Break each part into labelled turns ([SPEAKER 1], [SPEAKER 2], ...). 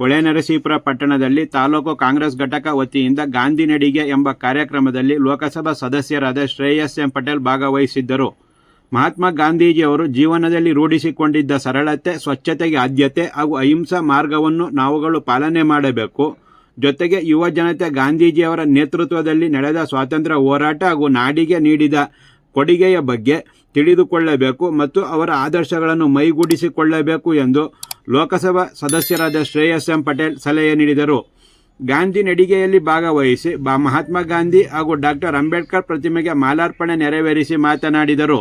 [SPEAKER 1] ಹೊಳೆನರಸೀಪುರ ಪಟ್ಟಣದಲ್ಲಿ ತಾಲೂಕು ಕಾಂಗ್ರೆಸ್ ಘಟಕ ವತಿಯಿಂದ ಗಾಂಧಿ ನಡಿಗೆ ಎಂಬ ಕಾರ್ಯಕ್ರಮದಲ್ಲಿ ಲೋಕಸಭಾ ಸದಸ್ಯರಾದ ಶ್ರೇಯಸ್ ಎಂ ಪಟೇಲ್ ಭಾಗವಹಿಸಿದ್ದರು. ಮಹಾತ್ಮ ಗಾಂಧೀಜಿಯವರು ಜೀವನದಲ್ಲಿ ರೂಢಿಸಿಕೊಂಡಿದ್ದ ಸರಳತೆ, ಸ್ವಚ್ಛತೆಗೆ ಆದ್ಯತೆ ಹಾಗೂ ಅಹಿಂಸಾ ಮಾರ್ಗವನ್ನು ನಾವುಗಳು ಪಾಲನೆ ಮಾಡಬೇಕು. ಜೊತೆಗೆ ಯುವ ಜನತೆ ಗಾಂಧೀಜಿಯವರ ನೇತೃತ್ವದಲ್ಲಿ ನಡೆದ ಸ್ವಾತಂತ್ರ್ಯ ಹೋರಾಟ ಹಾಗೂ ನಾಡಿಗೆ ನೀಡಿದ ಕೊಡುಗೆಯ ಬಗ್ಗೆ ತಿಳಿದುಕೊಳ್ಳಬೇಕು ಮತ್ತು ಅವರ ಆದರ್ಶಗಳನ್ನು ಮೈಗೂಡಿಸಿಕೊಳ್ಳಬೇಕು ಎಂದು ಲೋಕಸಭಾ ಸದಸ್ಯರಾದ ಶ್ರೇಯಸ್ ಎಂ ಪಟೇಲ್ ಸಲಹೆ ನೀಡಿದರು. ಗಾಂಧಿ ನಡಿಗೆಯಲ್ಲಿ ಭಾಗವಹಿಸಿ ಬಾ ಮಹಾತ್ಮ ಗಾಂಧಿ ಹಾಗೂ ಡಾಕ್ಟರ್ ಅಂಬೇಡ್ಕರ್ ಪ್ರತಿಮೆಗೆ ಮಾಲಾರ್ಪಣೆ ನೆರವೇರಿಸಿ ಮಾತನಾಡಿದರು.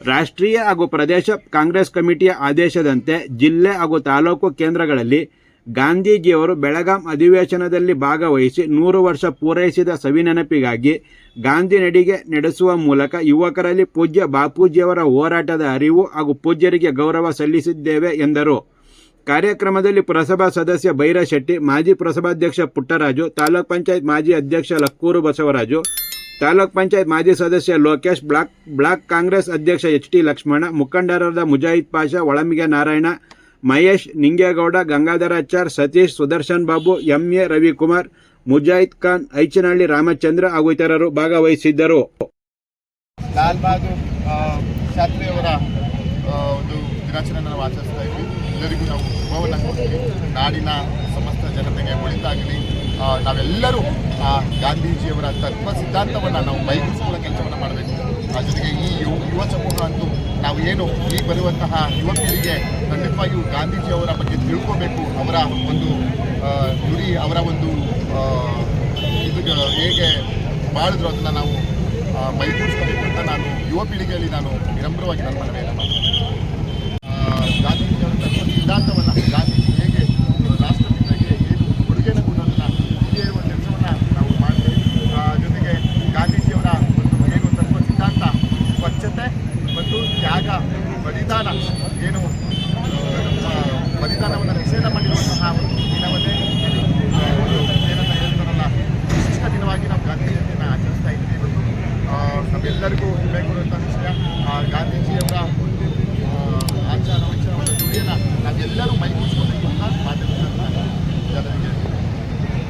[SPEAKER 1] ರಾಷ್ಟ್ರೀಯ ಹಾಗೂ ಪ್ರದೇಶ ಕಾಂಗ್ರೆಸ್ ಕಮಿಟಿಯ ಆದೇಶದಂತೆ ಜಿಲ್ಲೆ ಹಾಗೂ ತಾಲೂಕು ಕೇಂದ್ರಗಳಲ್ಲಿ ಗಾಂಧೀಜಿಯವರು ಬೆಳಗಾಂ ಅಧಿವೇಶನದಲ್ಲಿ ಭಾಗವಹಿಸಿ ನೂರು ವರ್ಷ ಪೂರೈಸಿದ ಸವಿನೆನಪಿಗಾಗಿ ಗಾಂಧಿ ನಡಿಗೆ ನಡೆಸುವ ಮೂಲಕ ಯುವಕರಲ್ಲಿ ಪೂಜ್ಯ ಬಾಪೂಜಿಯವರ ಹೋರಾಟದ ಅರಿವು ಹಾಗೂ ಪೂಜ್ಯರಿಗೆ ಗೌರವ ಸಲ್ಲಿಸಿದ್ದೇವೆ ಎಂದರು. ಕಾರ್ಯಕ್ರಮದಲ್ಲಿ ಪುರಸಭಾ ಸದಸ್ಯ ಭೈರಶೆಟ್ಟಿ ಮಾಜಿ ಪುರಸಭಾಧ್ಯಕ್ಷ ಪುಟ್ಟರಾಜು, ತಾಲೂಕ್ ಪಂಚಾಯತ್ ಮಾಜಿ ಅಧ್ಯಕ್ಷ ಲಕ್ಕೂರು ಬಸವರಾಜು, ತಾಲೂಕ್ ಪಂಚಾಯತ್ ಮಾಜಿ ಸದಸ್ಯ ಲೋಕೇಶ್, ಬ್ಲಾಕ್ ಬ್ಲಾಕ್ ಕಾಂಗ್ರೆಸ್ ಅಧ್ಯಕ್ಷ ಎಚ್ ಟಿ ಲಕ್ಷ್ಮಣ, ಮುಖಂಡರಾದ ಮುಜಾಹಿದ್ ಪಾಷಾ ಒಳಮಿಗೆ ನಾರಾಯಣ, ಮಹೇಶ್ ನಿಂಗೇಗೌಡ ಗಂಗಾಧರಾಚಾರ್ ಸತೀಶ್, ಸುದರ್ಶನ್ ಬಾಬು, ಎಂ ಎ ರವಿಕುಮಾರ್, ಮುಜಾಹಿದ್ ಖಾನ್, ಐಚನಹಳ್ಳಿ ರಾಮಚಂದ್ರ ಹಾಗೂ ಇತರರು ಭಾಗವಹಿಸಿದ್ದರು.
[SPEAKER 2] ಲಾಲ್ ಬಹದ್ದೂರ್ ಶಾಸ್ತ್ರಿಯವರ ದಿನಾಚರಣೆ ನಾವು ಆಚರಿಸ್ತಾ ಇದ್ವಿ. ಎಲ್ಲರಿಗೂ ನಾವು ಶುಭವನ್ನು ಕೊಡ್ತೀವಿ. ನಾಡಿನ ಸಮಸ್ತ ಜನತೆಗೆ ಒಳಿತಾಗಲಿ. ನಾವೆಲ್ಲರೂ, ಆ, ಗಾಂಧೀಜಿಯವರ ತತ್ವ ಸಿದ್ಧಾಂತವನ್ನು ನಾವು ಮೈಗೂಡಿಸಿಕೊಳ್ಳೋ ಕೆಲಸವನ್ನು ಮಾಡಬೇಕು. ಆ ಜೊತೆಗೆ ಈ ಯುವ ಯುವ ಸಮೂಹ ಅಂತೂ ನಾವು ಏನು ಈ ಬರುವಂತಹ ಯುವ ಪೀಳಿಗೆ ಖಂಡಿತವಾಗಿಯೂ ಗಾಂಧೀಜಿಯವರ ಬಗ್ಗೆ ತಿಳ್ಕೋಬೇಕು. ಅವರ ಒಂದು ಗುರಿ ಅವರ ಒಂದು ಇದು ಹೇಗೆ ಮಾಡಿದ್ರು ಅದನ್ನು ನಾವು ಮೈಗೂಡಿಸ್ಕೋಬೇಕು ಅಂತ ನಾನು ಯುವ ಪೀಳಿಗೆಯಲ್ಲಿ ನಾನು ವಿನಮ್ರವಾಗಿ ನನ್ನ ಮನವಿಯನ್ನು ಮಾಡ್ತೀನಿ ಆ, ಗಾಂಧೀಜಿಯವರ ತತ್ವ ಸಿದ್ಧಾಂತವನ್ನು ಗಾಂಧೀಜಿ ಹೇಗೆ ರಾಷ್ಟ್ರಪಿತರಿಗೆ ಏನು ಕೊಡುಗೆಯನ್ನು ಕೊಡೋದನ್ನು ಹೀಗೆ ಒಂದು ಕೆಲಸವನ್ನು ನಾವು ಮಾಡ್ತೀವಿ ಆ, ಜೊತೆಗೆ ಗಾಂಧೀಜಿಯವರ ಒಂದು ಏನು ತತ್ವ ಸಿದ್ಧಾಂತ ಸ್ವಚ್ಛತೆ ಮತ್ತು ತ್ಯಾಗ, ಬಲಿದಾನ ಏನು ಬಲಿದಾನವನ್ನು ನಿಷೇಧ ಮಾಡಿರುವಂತಹ ಒಂದು ದಿನವನ್ನೇ ಏನಂತ ಹೇಳ್ತಾರಲ್ಲ. ವಿಶಿಷ್ಟ ದಿನವಾಗಿ ನಾವು ಗಾಂಧಿ ಜಯಂತಿಯನ್ನು ಆಚರಿಸ್ತಾ ಇದ್ದೀವಿ. ಇವತ್ತು ನಮ್ಮೆಲ್ಲರಿಗೂ ಹೆಮ್ಮೆ ಕೊಡುವಂಥ ವಿಷಯ ಗಾಂಧಿ